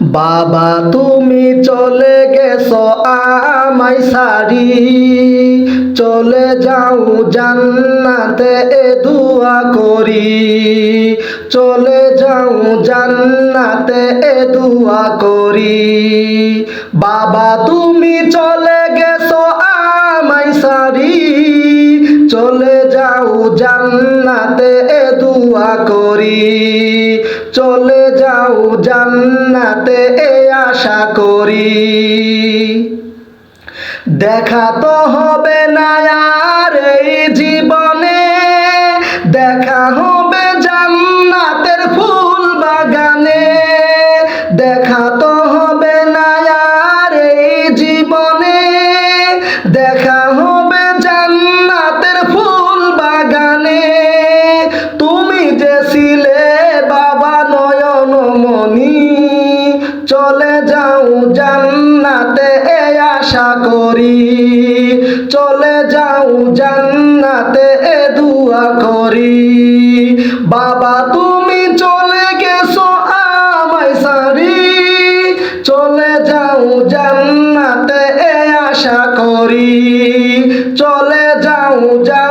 বাবা, তুমি চলে গেছো আমায় সারি চলে যাও জান্নাতে এ দুয়া করি। চলে যাও জান্নাতে এ দুয়া করি। বাবা, তুমি চলে গেছো আমায় সারি চলে যাও জান্নাতে এ দুয়া করি। চলে যাও জান্নাতে, এ আশা করি। দেখা তো হবে না আর এই জীবনে, দেখা হবে জান্নাতের ফুল বাগানে। দেখা তো হবে না আর এই জীবনে, দেখা হবে জান্নাতের ফুল বাগানে। তুমি যে ছিলে জান্নাতে এ আশা করি। চলে যাও জান্নাতে এ দুয়া করি। বাবা, তুমি চলে গেছো আমায় সারি চলে যাও জান্নাতে এ আশা করি। চলে যাও জান